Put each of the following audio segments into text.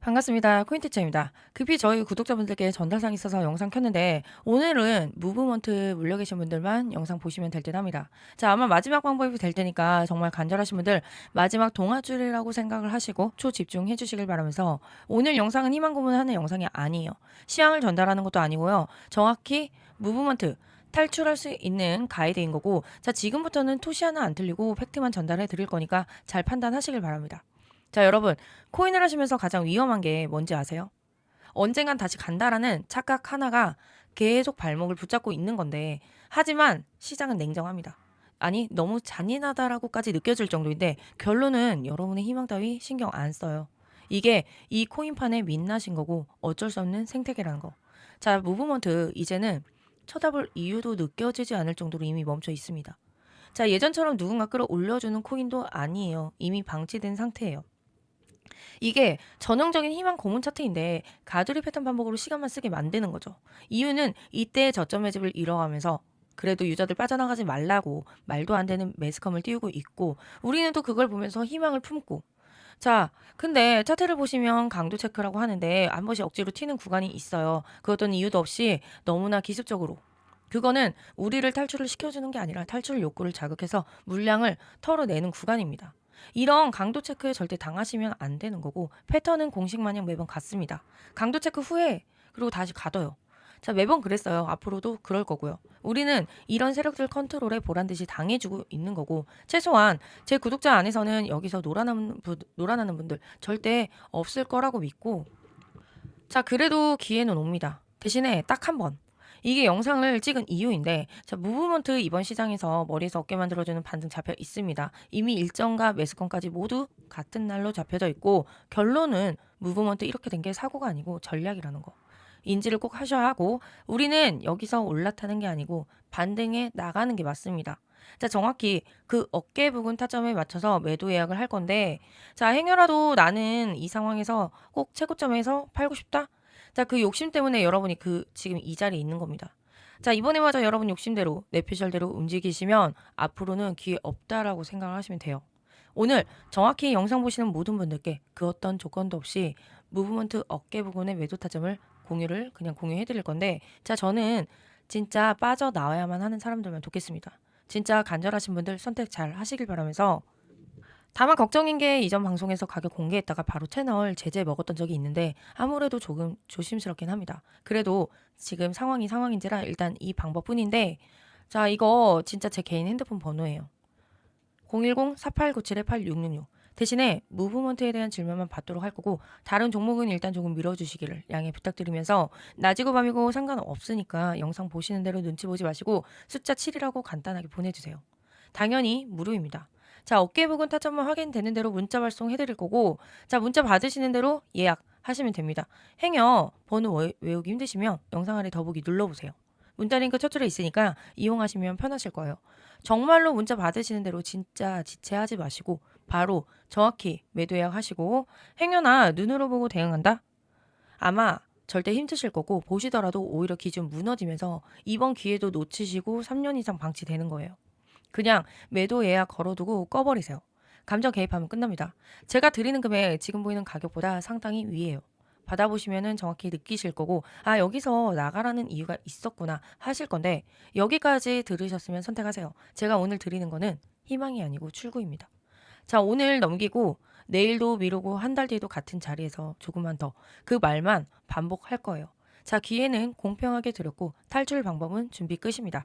반갑습니다. 코인티처입니다. 급히 저희 구독자분들께 전달사항이 있어서 영상 켰는데 오늘은 무브먼트 물려 계신 분들만 영상 보시면 될 듯 합니다. 자, 아마 마지막 방법이 될 테니까 정말 간절하신 분들 마지막 동아줄이라고 생각을 하시고 초집중해 주시길 바라면서 오늘 영상은 희망 고문하는 영상이 아니에요. 시향을 전달하는 것도 아니고요. 정확히 무브먼트 탈출할 수 있는 가이드인 거고 자 지금부터는 토시 하나 안 틀리고 팩트만 전달해 드릴 거니까 잘 판단하시길 바랍니다. 자, 여러분, 코인을 하시면서 가장 위험한 게 뭔지 아세요? 언젠간 다시 간다라는 착각 하나가 계속 발목을 붙잡고 있는 건데, 하지만 시장은 냉정합니다. 아니, 너무 잔인하다라고까지 느껴질 정도인데, 결론은 여러분의 희망 따위 신경 안 써요. 이게 이 코인판의 민낯인 거고, 어쩔 수 없는 생태계라는 거. 자, 무브먼트, 이제는 쳐다볼 이유도 느껴지지 않을 정도로 이미 멈춰 있습니다. 자, 예전처럼 누군가 끌어올려주는 코인도 아니에요. 이미 방치된 상태예요. 이게 전형적인 희망 고문 차트인데 가두리 패턴 반복으로 시간만 쓰게 만드는 거죠. 이유는 이때 저점 매집을 이뤄가면서 그래도 유저들 빠져나가지 말라고 말도 안 되는 매스컴을 띄우고 있고 우리는 또 그걸 보면서 희망을 품고 자, 근데 차트를 보시면 강도 체크라고 하는데 한 번씩 억지로 튀는 구간이 있어요. 그 어떤 이유도 없이 너무나 기습적으로 그거는 우리를 탈출을 시켜주는 게 아니라 탈출 욕구를 자극해서 물량을 털어내는 구간입니다. 이런 강도 체크에 절대 당하시면 안 되는 거고 패턴은 공식 마냥 매번 같습니다. 강도 체크 후에 그리고 다시 가둬요. 자 매번 그랬어요. 앞으로도 그럴 거고요. 우리는 이런 세력들 컨트롤에 보란 듯이 당해주고 있는 거고 최소한 제 구독자 안에서는 여기서 놀아나는 분, 놀아나는 분들 절대 없을 거라고 믿고 자 그래도 기회는 옵니다. 대신에 딱 한 번. 이게 영상을 찍은 이유인데 자 무브먼트 이번 시장에서 머리에서 어깨 만들어주는 반등 잡혀 있습니다. 이미 일정과 매수권까지 모두 같은 날로 잡혀져 있고 결론은 무브먼트 이렇게 된 게 사고가 아니고 전략이라는 거. 인지를 꼭 하셔야 하고 우리는 여기서 올라타는 게 아니고 반등해 나가는 게 맞습니다. 자, 정확히 그 어깨 부근 타점에 맞춰서 매도 예약을 할 건데 자, 행여라도 나는 이 상황에서 꼭 최고점에서 팔고 싶다? 자, 그 욕심 때문에 여러분이 그 지금 이 자리에 있는 겁니다. 자, 이번에마저 여러분 욕심대로 내표셜대로 움직이시면 앞으로는 기회 없다라고 생각을 하시면 돼요. 오늘 정확히 영상 보시는 모든 분들께 그 어떤 조건도 없이 무브먼트 어깨 부분의 매도 타점을 공유를 그냥 공유해 드릴 건데 자, 저는 진짜 빠져나와야만 하는 사람들만 돕겠습니다. 진짜 간절하신 분들 선택 잘 하시길 바라면서 다만 걱정인 게 이전 방송에서 가격 공개했다가 바로 채널 제재 먹었던 적이 있는데 아무래도 조금 조심스럽긴 합니다. 그래도 지금 상황이 상황인지라 일단 이 방법뿐인데 자 이거 진짜 제 개인 핸드폰 번호예요. 010-4897-8666 대신에 무브먼트에 대한 질문만 받도록 할 거고 다른 종목은 일단 조금 밀어주시기를 양해 부탁드리면서 낮이고 밤이고 상관없으니까 영상 보시는 대로 눈치 보지 마시고 숫자 7이라고 간단하게 보내주세요. 당연히 무료입니다. 자, 어깨 부근 타점만 확인되는 대로 문자 발송해 드릴 거고 자, 문자 받으시는 대로 예약 하시면 됩니다. 행여 번호 외- 외우기 힘드시면 영상 아래 더보기 눌러보세요. 문자 링크 첫 줄에 있으니까 이용하시면 편하실 거예요. 정말로 문자 받으시는 대로 진짜 지체하지 마시고 바로 정확히 매도 예약하시고 행여나 눈으로 보고 대응한다? 아마 절대 힘드실 거고 보시더라도 오히려 기준 무너지면서 이번 기회도 놓치시고 3년 이상 방치되는 거예요. 그냥 매도 예약 걸어두고 꺼버리세요. 감정 개입하면 끝납니다. 제가 드리는 금액 지금 보이는 가격보다 상당히 위에요. 받아보시면은 정확히 느끼실 거고, 아, 여기서 나가라는 이유가 있었구나 하실 건데, 여기까지 들으셨으면 선택하세요. 제가 오늘 드리는 거는 희망이 아니고 출구입니다. 자, 오늘 넘기고, 내일도 미루고 한 달 뒤에도 같은 자리에서 조금만 더 그 말만 반복할 거예요. 자, 기회는 공평하게 드렸고, 탈출 방법은 준비 끝입니다.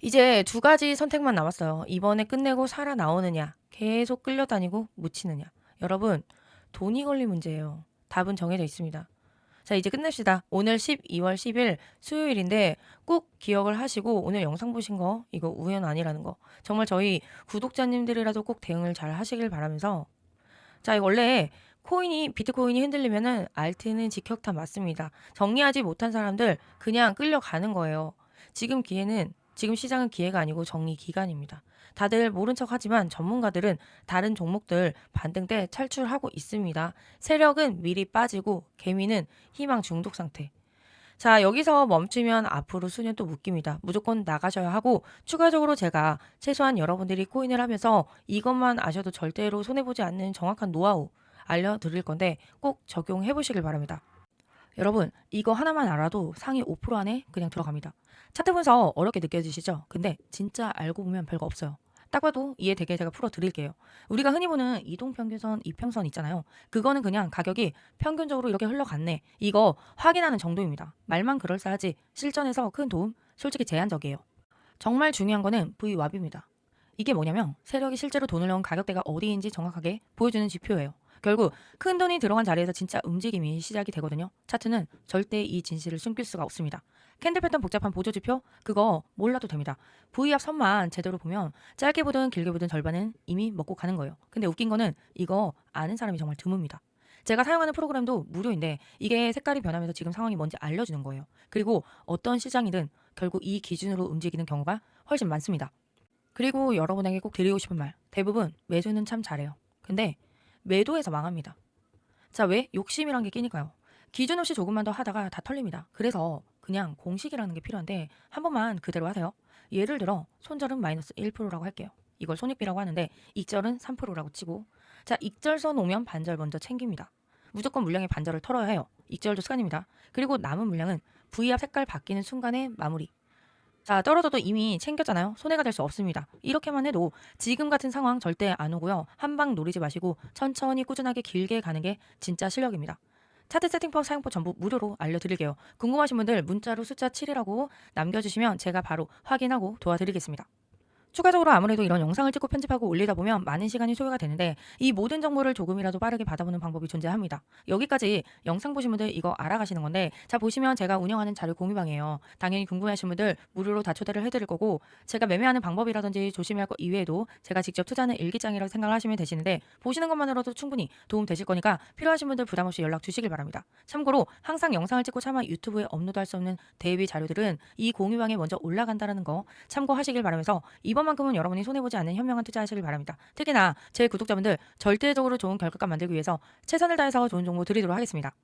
이제 두 가지 선택만 남았어요. 이번에 끝내고 살아 나오느냐, 계속 끌려다니고 묻히느냐. 여러분, 돈이 걸린 문제예요. 답은 정해져 있습니다. 자, 이제 끝냅시다. 오늘 12월 10일 수요일인데 꼭 기억을 하시고 오늘 영상 보신 거 이거 우연 아니라는 거. 정말 저희 구독자님들이라도 꼭 대응을 잘 하시길 바라면서 자, 이거 원래 코인이 비트코인이 흔들리면은 알트는 직격탄 맞습니다. 정리하지 못한 사람들 그냥 끌려가는 거예요. 지금 기회는 지금 시장은 기회가 아니고 정리 기간입니다. 다들 모른 척 하지만 전문가들은 다른 종목들 반등 때 탈출하고 있습니다. 세력은 미리 빠지고 개미는 희망 중독 상태. 자, 여기서 멈추면 앞으로 수년 또 묶입니다. 무조건 나가셔야 하고 추가적으로 제가 최소한 여러분들이 코인을 하면서 이것만 아셔도 절대로 손해보지 않는 정확한 노하우 알려드릴 건데 꼭 적용해 보시길 바랍니다. 여러분 이거 하나만 알아도 상위 5% 안에 그냥 들어갑니다. 차트 분석 어렵게 느껴지시죠? 근데 진짜 알고 보면 별거 없어요. 딱 봐도 이해 되게 제가 풀어드릴게요. 우리가 흔히 보는 이동평균선, 이평선 있잖아요. 그거는 그냥 가격이 평균적으로 이렇게 흘러갔네. 이거 확인하는 정도입니다. 말만 그럴싸하지 실전에서 큰 도움 솔직히 제한적이에요. 정말 중요한 거는 V왑입니다. 이게 뭐냐면 세력이 실제로 돈을 넣은 가격대가 어디인지 정확하게 보여주는 지표예요. 결국 큰 돈이 들어간 자리에서 진짜 움직임이 시작이 되거든요. 차트는 절대 이 진실을 숨길 수가 없습니다. 캔들 패턴 복잡한 보조 지표 그거 몰라도 됩니다. V압 선만 제대로 보면 짧게 보든 길게 보든 절반은 이미 먹고 가는 거예요. 근데 웃긴 거는 이거 아는 사람이 정말 드뭅니다. 제가 사용하는 프로그램도 무료인데 이게 색깔이 변하면서 지금 상황이 뭔지 알려주는 거예요. 그리고 어떤 시장이든 결국 이 기준으로 움직이는 경우가 훨씬 많습니다. 그리고 여러분에게 꼭 드리고 싶은 말. 대부분 매수는 참 잘해요. 근데 매도해서 망합니다. 자, 왜? 욕심이란 게 끼니까요. 기준 없이 조금만 더 하다가 다 털립니다. 그래서 그냥 공식이라는 게 필요한데 한 번만 그대로 하세요. 예를 들어 손절은 마이너스 1%라고 할게요. 이걸 손익비라고 하는데 익절은 3%라고 치고 자 익절선 오면 반절 먼저 챙깁니다. 무조건 물량의 반절을 털어야 해요. 익절도 습관입니다. 그리고 남은 물량은 V압 색깔 바뀌는 순간에 마무리. 자 떨어져도 이미 챙겼잖아요. 손해가 될 수 없습니다. 이렇게만 해도 지금 같은 상황 절대 안 오고요. 한방 노리지 마시고 천천히 꾸준하게 길게 가는 게 진짜 실력입니다. 차트 세팅법 사용법 전부 무료로 알려드릴게요. 궁금하신 분들 문자로 숫자 7이라고 남겨주시면 제가 바로 확인하고 도와드리겠습니다. 추가적으로 아무래도 이런 영상을 찍고 편집하고 올리다 보면 많은 시간이 소요가 되는데 이 모든 정보를 조금이라도 빠르게 받아보는 방법이 존재합니다. 여기까지 영상 보신 분들 이거 알아가시는 건데 자 보시면 제가 운영하는 자료 공유방이에요. 당연히 궁금해하신 분들 무료로 다 초대를 해드릴 거고 제가 매매하는 방법이라든지 조심해야 할 것 이외에도 제가 직접 투자하는 일기장이라고 생각을 하시면 되시는데 보시는 것만으로도 충분히 도움 되실 거니까 필요하신 분들 부담 없이 연락 주시길 바랍니다. 참고로 항상 영상을 찍고 차마 유튜브에 업로드할 수 없는 대비 자료들은 이 공유방에 먼저 올라간다는 거 참고하시길 바라면서 이번만큼은 여러분이 손해보지 않는 현명한 투자하시길 바랍니다. 특히나 제 구독자분들 절대적으로 좋은 결과값 만들기 위해서 최선을 다해서 좋은 정보 드리도록 하겠습니다.